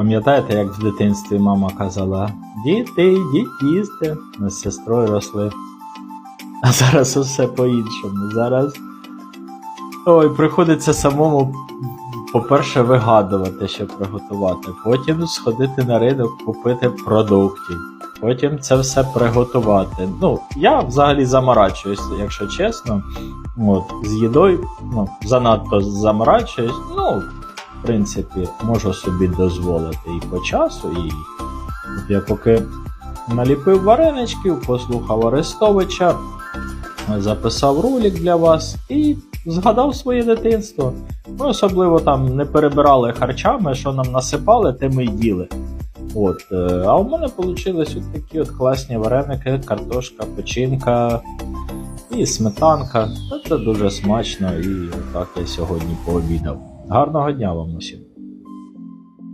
Пам'ятаєте, як в дитинстві мама казала: Діти, йдіть їсти. Ми з сестрою росли. А зараз усе по-іншому. Зараз. Ой, приходиться самому, по-перше, вигадувати, що приготувати. Потім сходити на ринок, купити продуктів. Потім це все приготувати. Ну, я взагалі заморачуюсь, якщо чесно. От, з їдою, ну, занадто заморачуюсь. Ну, принципі, можу собі дозволити і по часу, і от я поки наліпив вареничків, послухав Арестовича, записав ролик для вас і згадав своє дитинство. Ми особливо там не перебирали харчами, що нам насипали, те ми й їли. От, е, а у мене вийшли от такі от класні вареники, картошка, печінка і сметанка. Це дуже смачно, і так я сьогодні пообідав. Гарного дня вам усім!